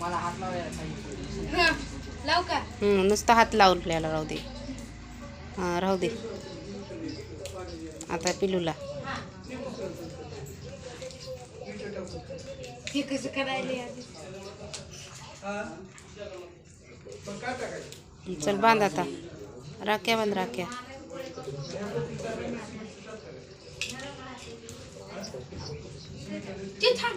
मला हात लावायला पाहिजे. लावू का? नुसता हात लावलेला राहू दे. हां राहू दे. आता पिलूला. हे कसं करायला आधी चल बांध आता. राख्या बांध राख्या. ते थांब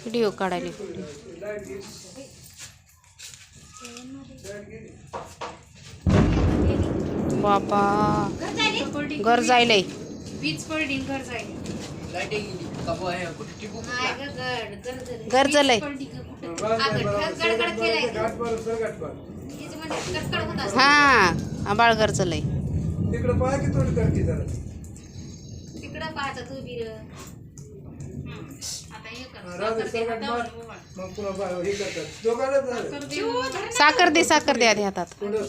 व्हिडिओ काढायला बापा घर जायले घर जायलंय. वीज पडली घर जायले हे आबाळ घर चलय तिकडं पाहा की थोडी करते जरा. तिकडं पाहायचं तू बी. साखर दे, मग साखर दे, साखर दे आधी हातात. कोंडा वळ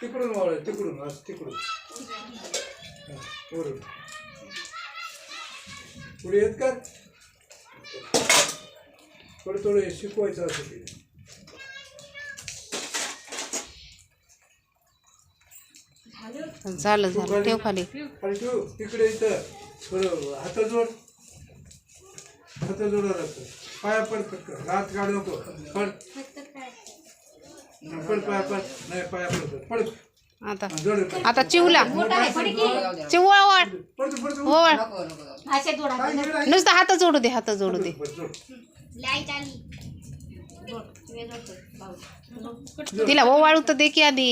तिकडून वाळ तिकडून असं तिकडून वरून पुढे येत का? थोडं थोडं हे शिकवायचं असं झालं झालं. ठेव खाली. ठेव. तिकडे इथं. थोडं हात जोड. हात जोड लागतं पाया पड पटकन. हात काढू नको. पड. फक्त काय? पड पाया पड. नाही पाया पड पड. आता. आता चिवला? चिवळ वळ पड पड वळ नको नको जाऊ. असे जोडा. नुसतं हात जोडू दे हात जोडू दे. लाइट आली. जोड. चिवे जोडतोय. भाऊ. तिला ओवाळू तर दे की आधी